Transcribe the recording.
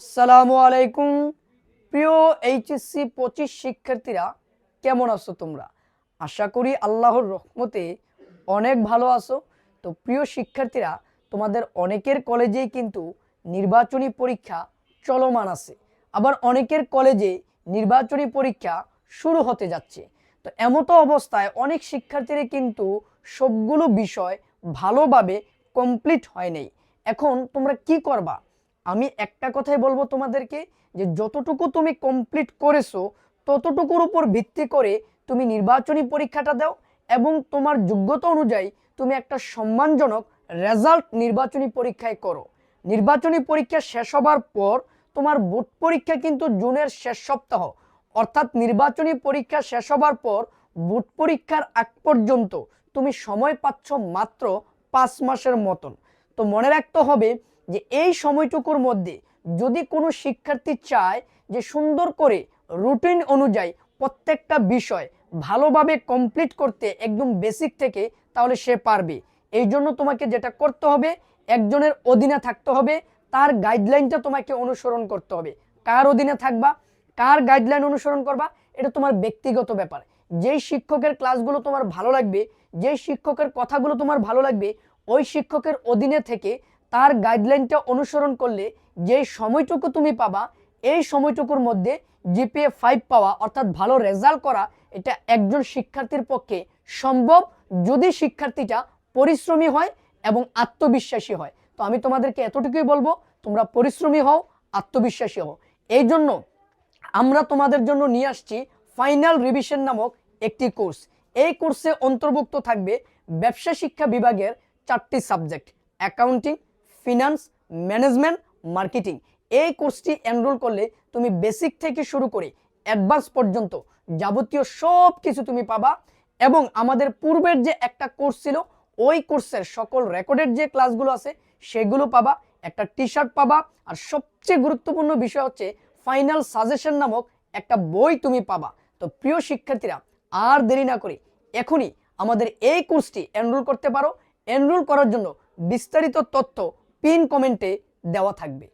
আসসালামু আলাইকুম। প্রিয় এইচএসসি পঁচিশ শিক্ষার্থীরা, কেমন আছো তোমরা? আশা করি আল্লাহর রহমতে অনেক ভালো আছো। তো প্রিয় শিক্ষার্থীরা, তোমাদের অনেকের কলেজেই কিন্তু নির্বাচনী পরীক্ষা চলমান আছে। আবার অনেকের কলেজে নির্বাচনী পরীক্ষা শুরু হতে যাচ্ছে। তো এমতো অবস্থায় অনেক শিক্ষার্থীরা কিন্তু সবগুলো বিষয় ভালোভাবে কমপ্লিট হয় নাই। এখন তোমরা কি করবা? আমি একটা কথাই বলব তোমাদেরকে যে যতটুকু তুমি কমপ্লিট করেছ, ততটুকুর উপর ভিত্তি করে তুমি নির্বাচনী পরীক্ষাটা দাও এবং তোমার যোগ্যতা অনুযায়ী তুমি একটা সম্মানজনক রেজাল্ট নির্বাচনী পরীক্ষায় করো। নির্বাচনী পরীক্ষা শেষ হবার পর তোমার বোর্ড পরীক্ষা কিন্তু জুনের শেষ সপ্তাহ। অর্থাৎ নির্বাচনী পরীক্ষা শেষ হবার পর বোর্ড পরীক্ষার আগ পর্যন্ত তুমি সময় পাচ্ছ মাত্র পাঁচ মাসের মতন। তো মনে রাখতে হবে যে এই সময়টুকুর মধ্যে যদি কোনো শিক্ষার্থী চায় যে সুন্দর করে রুটিন অনুযায়ী প্রত্যেকটা বিষয় ভালোভাবে কমপ্লিট করতে একদম বেসিক থেকে, তাহলে সে পারবে। এই জন্য তোমাকে যেটা করতে হবে, একজনের অধীনে থাকতে হবে, তার গাইডলাইনটা তোমাকে অনুসরণ করতে হবে। কার অধীনে থাকবা, কার গাইডলাইন অনুসরণ করবা, এটা তোমার ব্যক্তিগত ব্যাপার। যেই শিক্ষকের ক্লাসগুলো তোমার ভালো লাগবে, যেই শিক্ষকের কথাগুলো তোমার ভালো লাগবে, ওই শিক্ষকের অধীনে থেকে তার গাইডলাইনটা অনুসরণ করলে যেই সময়টুকু তুমি পাবা, এই সময়টুকুর মধ্যে জিপিএ ফাইভ পাওয়া, অর্থাৎ ভালো রেজাল্ট করা, এটা একজন শিক্ষার্থীর পক্ষে সম্ভব যদি শিক্ষার্থীটা পরিশ্রমী হয় এবং আত্মবিশ্বাসী হয়। তো আমি তোমাদেরকে এতটুকুই বলব, তোমরা পরিশ্রমী হও, আত্মবিশ্বাসী হও। এই জন্য আমরা তোমাদের জন্য নিয়ে আসছি ফাইনাল রিভিশন নামক একটি কোর্স এই কোর্সে অন্তর্ভুক্ত থাকবে ব্যবসা শিক্ষা বিভাগের চারটি subject accounting finance management marketing এই কোর্সটি এনরোল করলে তুমি বেসিক থেকে শুরু করে অ্যাডভান্স পর্যন্ত যাবতীয় সব কিছু তুমি পাবা এবং আমাদের পূর্বের যে একটা কোর্স ছিল, ওই কোর্সের সকল রেকর্ডেড যে ক্লাসগুলো আছে, সেগুলো পাবা, একটা টি শার্ট পাবা আর সবচেয়ে গুরুত্বপূর্ণ বিষয় হচ্ছে ফাইনাল সাজেশন নামক একটা বই তুমি পাবা। তো প্রিয় শিক্ষার্থীরা, আর দেরি না করে এখনই আমাদের এই কোর্সটি এনরোল করতে পারো। এনরোল করার জন্য বিস্তারিত তথ্য পিন কমেন্টে দেওয়া থাকবে।